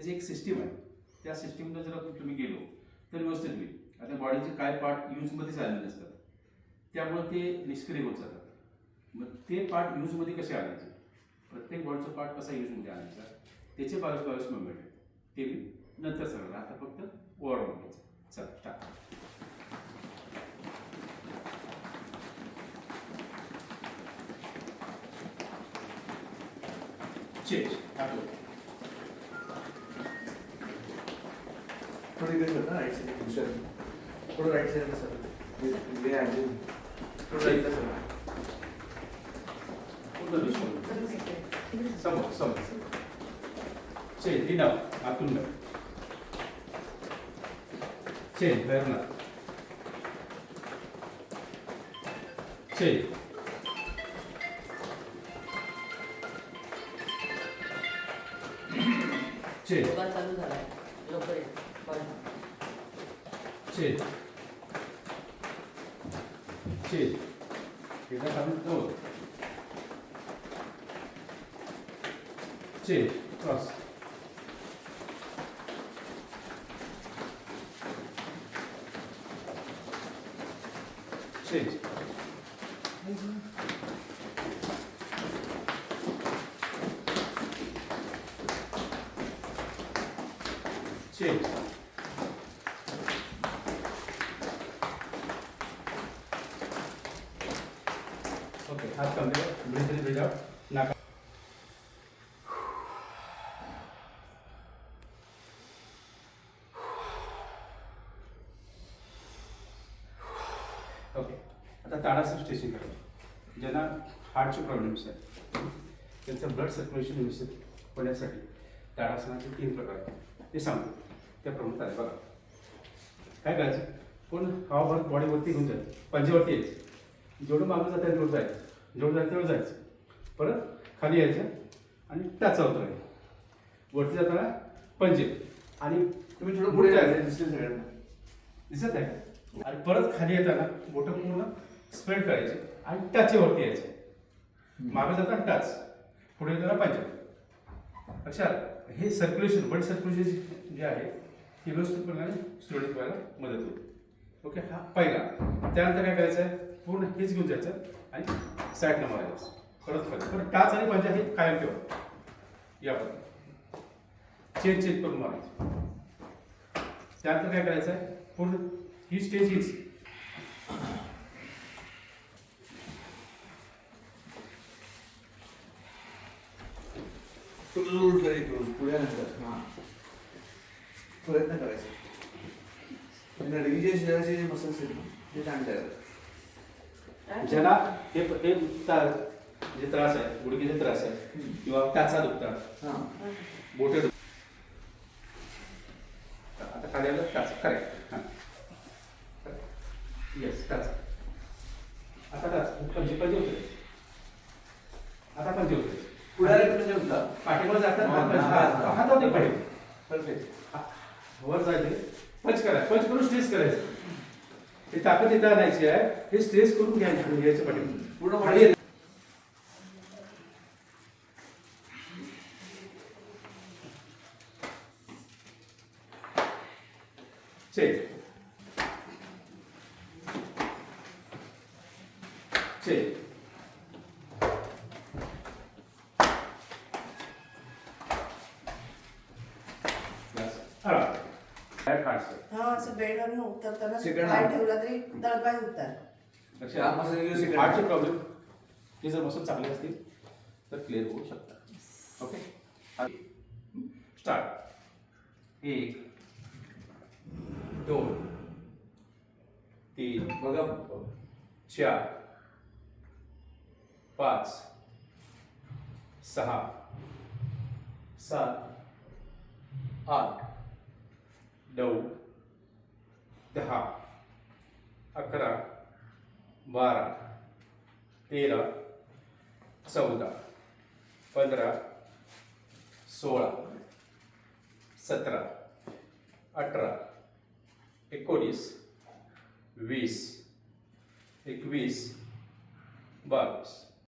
त्याची एक सिस्टीम आहे. त्या सिस्टीमला जर तुम्ही गेलो तर व्यवस्थित होईल. आता बॉडीचे काय पार्ट यूजमध्येच आलेले असतात? त्यामुळे ते निष्क्रिय होत जातात. मग ते पार्ट यूजमध्ये कसे आणायचे? प्रत्येक बॉडीचा पार्ट कसा यूजमध्ये आणायचा? त्याचे बावीस बावीस मुवमेंट आहेत. ते मी नंतर सांगणार. आता फक्त ओव्हरऑल घ्यायचं चला स्टार्ट चेंज थोडी कर ना राईट साईड दुसऱ्या थोडं राईट साईडला सर इकडे आहे. थोडं राईटला सर समोर समोर. चेंज डिनाव आतून बघ. चेंज बाहेरनं चेंज चेंज योगा चालू झालाय. लवकर ये. बरं. चेंज चेंज एकदा काढून जवळ change cross change change okay हात कमरे ब्रीथ इन ब्रिज आउट नाका. ओके आता ताडासन स्टेशन करा. ज्यांना हार्टचे प्रॉब्लेम्स आहेत त्यांचं ब्लड सर्क्युलेशन व्यवस्थित होण्यासाठी ताडासनाचे तीन प्रकार आहेत. ते सांगतो. त्याप्रमाणे आहे बघा. काय करायचं? पण हवाभर बॉडीवरती घेऊन जायचं पंजेवरती यायचं जेवढं मागं जातं तेवढं जायचं जेवढं जायचं तेवढं जायचं. परत खाली यायचं आणि टाचा उतरायचं वरती जाताना पंजे. आणि तुम्ही थोडं पुढे जायचं. दिसेल सगळ्यांना. दिसत आहे का? आणि परत खाली येताना बोटं पूर्ण स्प्रेड करायचे आणि टाचेवरती यायचे. मागे जाताना टाच पुढे येताना पंजे. लक्षात हे सर्क्युलेशन बॉडी सर्क्युलेशन जे आहे हे व्यवस्थितपणे स्टुडंट व्हायला मदत होते ओके हा पहिला. त्यानंतर काय करायचं आहे पूर्ण हेच घेऊन जायचं आणि सॅट नंबर आहे परत परत पण टाच आणि पंजा हे कायम ठेवा. यावर. चेंज चेंज करून मारायचं. त्यानंतर काय करायचं आहे पूर्ण ही स्टेज हीच. प्रयत्न करायचे. नडगीच्या जे मसल्स आहेत ना ते चांगले येतात ज्याला हे हे जे त्रास आहे गुडघेचे त्रास आहे किंवा टाचा दुखतात हां. बोटे दुख आता खाली आलं टाच करेक्ट हां. येस टाच आता टाच पंजे पंजे होते आता पंजे होते पुढारी म्हणजे होता पाठीवर जातात हात- हात-. हात होते पाठी परफेक्ट. वर जायचे. पंच करा पंच करून स्ट्रेस करायचं. हे ताकद इथं आणायची आहे. हे स्ट्रेस करून घ्यायचं घ्यायचं पाठी पूर्ण चेक चेक काय काढचं हा असं बेडवर उतरताना Second पाय arm. ठेवला तरी तळपाय second हार्टचे. प्रॉब्लेम हे जर मसल चांगले असतील तर क्लिअर होऊ शकतात. ओके स्टार्ट एक दोन तीन बघा चार पाच सहा सात आठ नऊ दहा अकरा बारा तेरा चौदा पंधरा सोळा सतरा अठरा एकोणीस वीस एकवीस बावीस.